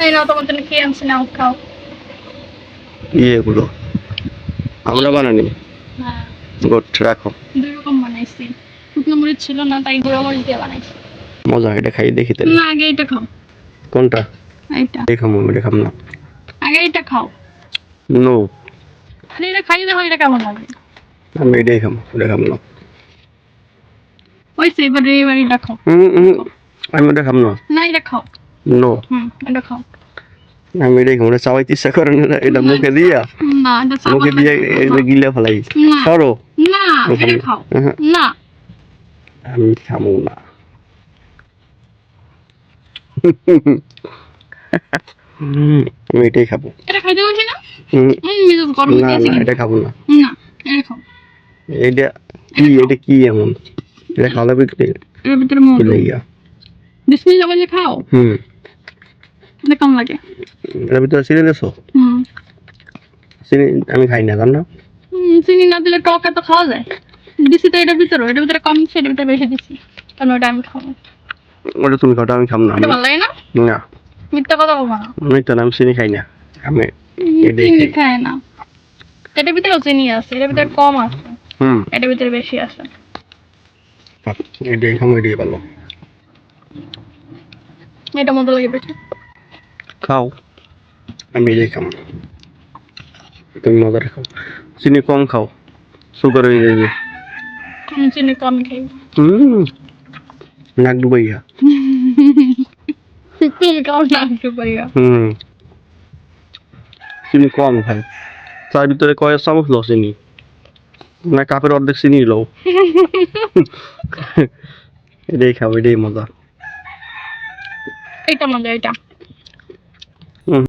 এই নাও তোমার জন্য খেয়ে আনছি নাও খাও। কি আমরা বানানি। হ্যাঁ। গুড রাখো। দুই রকম বানাইছি। শুকনো মরিচ ছিল না তাই গুঁড়ো মরিচ দিয়ে বানাইছি। মজা এটা খাই দেখি তাহলে। না আগে এটা খাও। কোনটা? এইটা। দেখাম দেখাম না। আগে এটা খাও। নো। আরে এটা দেখো এটা কেমন লাগে। আমি এটাই খাম ওটা খাম না। ওই এবারে এটা খাও। হুম, হুম, আমি ওটা খাম না। না এটা খাও। নো। হুম এটা খাও। আমি এটাই খাম ওটা চাওয়াইতে ইচ্ছা করে না এটা মুখে দিয়া। এটা মুখে দিয়ে এটা গিলে ফেলাই। সরো। না এটা উহুম, না। আমি খামো না। আমি এটাই খাব। এটা খাইতে বলছি না? না না এটা খাব না। না এটা খাও। এটা কি এটা কি এমন? এটা খাওয়া ভিতরে বিসমিল্লাহ বলে খাও? হুম। এটা কেমন লাগে? এর ভিতরে চিনি দেছো? হুম। চিনি আমি খাই না জান? চিনি না দিলে টক এত খাওয়া যায়? দিছি তো এটার ভিতরে এটার ভিতরে কম দিছি এটার বেশি দিছি। কারণ ওটা আমি খাব। ওটা তুমি খাওয়া আমি খাম না এটা ভালো লাগে না? না। মিথ্যা কথা বলব না? আমি না, আমি চিনি খাই না। আমি চিনি খাই। না। এটার ভিতরেও চিনি আছে এটার ভিতরে কম আছে। হুম। এটার ভিতরে বেশি আছে। থাক, এটাই খাম এটাই ভালো। এটা মতো লাগে বেশি। খাও আমি এটাই খাম তুমি মজা খাও চিনি কম খাও। সুগার হয়ে যাবে। চিনি কম খাই। হুম। নাক ডুবাইয়া। চিনি কম না একটু পারিয়া হুম। চিনি কম খাই। তার ভিতরে কয় চামচ লো চিনি। না কাপের অর্ধেক চিনি লও। এটাই খাও এটাই মজা। এটা মজা এটা। হুম